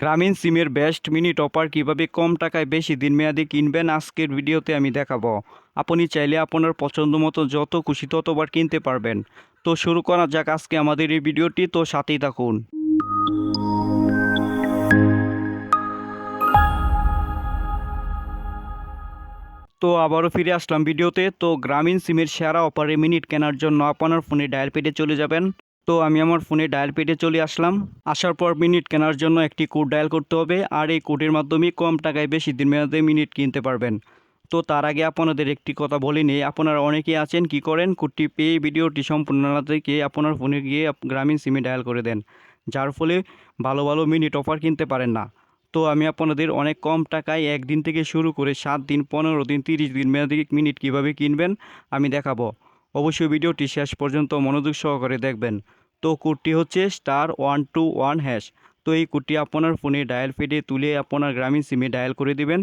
গ্রামীণ সিমের best minute offer কীভাবে কম টাকায় বেশি দিন মেয়াদে কিনবেন আজকের ভিডিওতে আমি দেখাবো। আপনি চাইলে আপনার পছন্দ মতো যত খুশি ততবার কিনতে পারবেন। তো শুরু করা যাক আজকে আমাদের এই ভিডিওটি, তো সাথেই থাকুন। তো আবারও ফিরে আসলাম ভিডিওতে। তো গ্রামীণ সিমের সেরা অফারে মিনিট কেনার জন্য আপনার ফোনে ডায়াল পেডে চলে যাবেন। তো আমি আমার ফোনে ডায়াল পেটে চলে আসলাম। আসার পর মিনিট কেনার জন্য একটি কোড ডায়াল করতে হবে আর এই কোডের মাধ্যমে কম টাকায় বেশি দিন মেয়াদে মিনিট কিনতে পারবেন। তো তার আগে আপনাদের একটি কথা বলে নিই, আপনারা অনেকেই আছেন, কি করেন? কোডটি পেয়ে ভিডিওটি সম্পূর্ণ না দেখে আপনার ফোনে গিয়ে গ্রামীণ সিমে ডায়াল করে দেন, যার ফলে ভালো ভালো মিনিট অফার কিনতে পারেন না। তো আমি আপনাদের অনেক কম টাকায় একদিন থেকে শুরু করে সাত দিন, পনেরো দিন, তিরিশ দিন মেয়াদি মিনিট কীভাবে কিনবেন আমি দেখাবো। অবশ্যই ভিডিওটি শেষ পর্যন্ত মনোযোগ সহকারে দেখবেন। তো কোডটি হচ্ছে star one two one hash তো এই কোডটি আপনার ফোনে ডায়াল ফিডে তুলে আপনার গ্রামীণ সিমে ডায়াল করে দিবেন।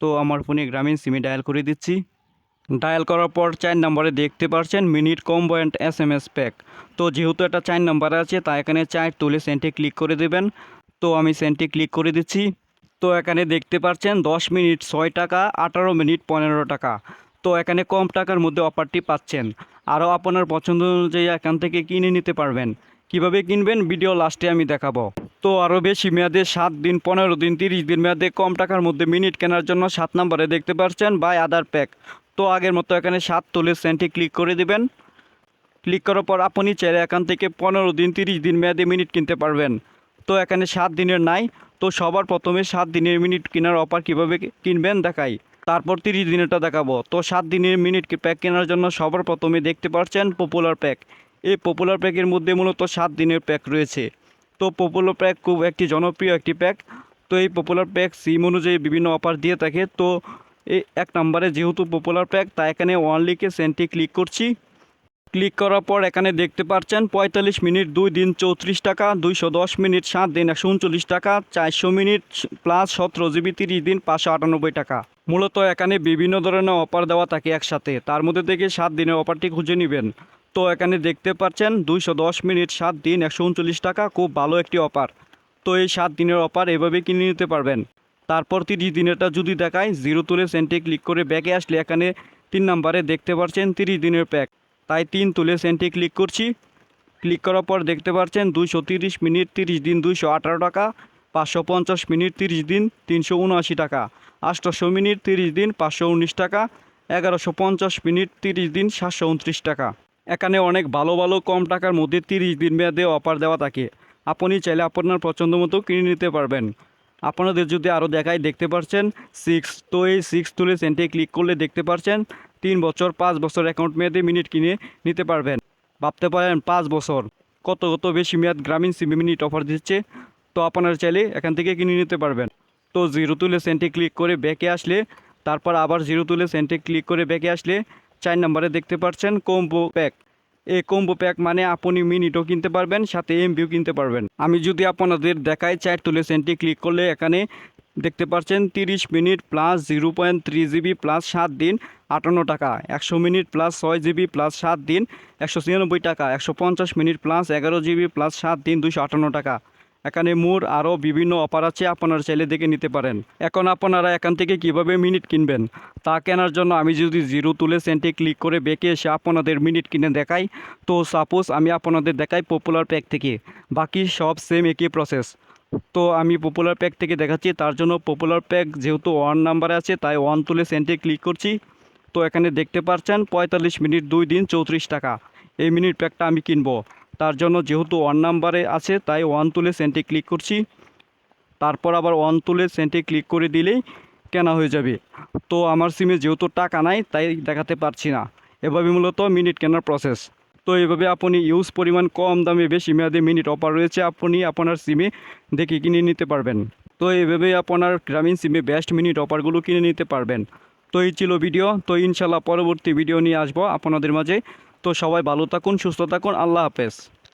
তো আমার ফোনে গ্রামীণ সিমে ডায়াল করে দিচ্ছি। ডায়াল করার পর চার নম্বরে দেখতে পাচ্ছেন minute combo and S M S pack তো যেহেতু এটা চার নম্বরে আছে, তাই এখানে চার তুলে সেন্টে ক্লিক করে দেবেন। তো আমি সেন্টে ক্লিক করে দিচ্ছি। তো এখানে দেখতে পাচ্ছেন দশ মিনিট ছয় টাকা, আঠারো মিনিট পনেরো টাকা। তো এখানে কম টাকার মধ্যে অফারটি পাচ্ছেন। আরও আপনার পছন্দ অনুযায়ী এখান থেকে কিনে নিতে পারবেন। কীভাবে কিনবেন? ভিডিও লাস্টে আমি দেখাবো। তো আরও বেশি মেয়াদে সাত দিন, পনেরো দিন, তিরিশ দিন মেয়াদে কম টাকার মধ্যে মিনিট কেনার জন্য সাত নম্বরে দেখতে পাচ্ছেন বাই আদার প্যাক তো আগের মতো এখানে সাত তুলে সেন্টে ক্লিক করে দিবেন। ক্লিক করার পর আপনি চাইলে এখান থেকে পনেরো দিন, তিরিশ দিন মেয়াদে মিনিট কিনতে পারবেন। তো এখানে সাত দিনের নাই। তো সবার প্রথমে সাত দিনের মিনিট কেনার অফার কীভাবে কিনবেন? দেখাই। তারপর তিরিশ দিনেরটা দেখাবো। তো সাত দিনের মিনিট প্যাক কেনার জন্য সবার প্রথমে দেখতে পাচ্ছেন পপুলার প্যাক এই পপুলার প্যাকের মধ্যে মূলত সাত দিনের প্যাক রয়েছে। তো পপুলার প্যাক খুব একটি জনপ্রিয় একটি প্যাক তো এই পপুলার প্যাক সিম অনুযায়ী বিভিন্ন অফার দিয়ে থাকে। তো এই এক নম্বরে যেহেতু পপুলার প্যাক তাই এখানে ওয়ান লিখে সেন্টি ক্লিক করছি। ক্লিক করার পর এখানে দেখতে পাচ্ছেন পঁয়তাল্লিশ মিনিট, দুই দিন চৌত্রিশ টাকা, দুইশো দশ মিনিট, সাত দিন একশো উনচল্লিশ টাকা, চারশো মিনিট প্লাস সতেরো জিবি তিরিশ দিন পাঁচশো আটানব্বই টাকা। মূলত এখানে বিভিন্ন ধরনের অফার দেওয়া থাকে একসাথে। তার মধ্যে থেকে সাত দিনের অফারটি খুঁজে নেবেন। তো এখানে দেখতে পাচ্ছেন দুইশো দশ মিনিট, সাত দিন একশো উনচল্লিশ টাকা, খুব ভালো একটি অফার। তো এই সাত দিনের অফার এভাবে কিনে নিতে পারবেন। তারপর তিরিশ দিনেরটা যদি দেখায় জিরো তুলে সেন্টে ক্লিক করে ব্যাগে আসলে এখানে তিন নম্বরে দেখতে পাচ্ছেন তিরিশ দিনের প্যাক। তাই তিন তুলে সেন্টে ক্লিক করছি। ক্লিক করার পর দেখতে পাচ্ছেন দুইশো তিরিশ মিনিট তিরিশ দিন দুইশো আঠারো টাকা, পাঁচশো পঞ্চাশ মিনিট তিরিশ দিন তিনশো উনআশি টাকা আটশোশো মিনিট তিরিশ দিন পাঁচশো উনিশ টাকা, এগারোশো পঞ্চাশ মিনিট তিরিশ দিন সাতশো উনত্রিশ টাকা। এখানে অনেক ভালো ভালো কম টাকার মধ্যে তিরিশ দিন মেয়াদে অফার দেওয়া থাকে। আপনি চাইলে আপনার পছন্দ মতো কিনে নিতে পারবেন। আপনাদের যদি আরও দেখায় দেখতে পাচ্ছেন সিক্স তো এই সিক্স তুলে সেন্টে ক্লিক করলে দেখতে পাচ্ছেন তিন বছর, পাঁচ বছর অ্যাকাউন্ট মেয়াদে মিনিট কিনে নিতে পারবেন। ভাবতে পারেন পাঁচ বছর। কত কত বেশি মেয়াদ গ্রামীণ সিমি মিনিট অফার দিচ্ছে, তো আপনারা চাইলে এখান থেকে কিনে নিতে পারবেন। তো জিরো তুলে সেন্টে ক্লিক করে ব্যাকে আসলে, তারপর আবার জিরো তুলে সেন্টে ক্লিক করে ব্যাকে আসলে, চার নম্বরে দেখতে পাচ্ছেন কম্বো প্যাক এই কম্বো প্যাক মানে আপনি মিনিটও কিনতে পারবেন, সাথে এমবিও কিনতে পারবেন। আমি যদি আপনাদের দেখাই চার তুলে সেন্টে ক্লিক করলে এখানে দেখতে পাচ্ছেন তিরিশ minute plus zero point three GB plus সাত দিন, আটান্ন টাকা। একশো মিনিট প্লাস ছয় জিবি প্লাস সাত দিন, একশো ছিয়ানব্বই টাকা। একশো পঞ্চাশ মিনিট প্লাস এগারো জিবি প্লাস সাত দিন দুশো আটান্ন টাকা। এখানে মোর আরও বিভিন্ন অফার আছে, আপনারা চাইলে দেখে নিতে পারেন। এখন আপনারা এখান থেকে কীভাবে মিনিট কিনবেন? তা কেনার জন্য আমি যদি জিরো তুলে সেন্টে ক্লিক করে বেঁকে এসে আপনাদের মিনিট কিনে দেখাই, তো সাপোজ আমি আপনাদের দেখাই পপুলার প্যাক থেকে। বাকি সব সেম একই প্রসেস তো আমি পপুলার প্যাক থেকে দেখাচ্ছি, তার জন্য পপুলার প্যাক যেহেতু ওয়ান নাম্বারে আছে, তাই ওয়ান তুলে সেন্টে ক্লিক করছি। তো এখানে দেখতে পাচ্ছেন, পঁয়তাল্লিশ মিনিট, দুই দিন, চৌত্রিশ টাকা। এই মিনিট প্যাকটা আমি কিনবো। তার জন্য যেহেতু ওয়ান নাম্বারে আছে, তাই ওয়ান তুলে সেন্টে ক্লিক করছি। তারপর আবার ওয়ান তুলে সেন্টে ক্লিক করে দিলেই কেনা হয়ে যাবে। তো আমার সিমে যেহেতু টাকা নাই, তাই দেখাতে পারছি না। এভাবে মূলত মিনিট কেনার প্রসেস তো এইভাবে আপনি ইউজ পরিমাণ কম দামে বেশি মেয়াদে মিনিট অফার রয়েছে, আপনি আপনার সিমে দেখে কিনে নিতে পারবেন। তো এইভাবে আপনার গ্রামীণ সিমে বেস্ট মিনিট অফারগুলো কিনে নিতে পারবেন। তো এই ছিল ভিডিও, তো ইনশাল্লাহ পরবর্তী ভিডিও নিয়ে আসব আপনাদের মাঝে। তো সবাই ভালো থাকুন, সুস্থ থাকুন, আল্লাহ হাফেজ।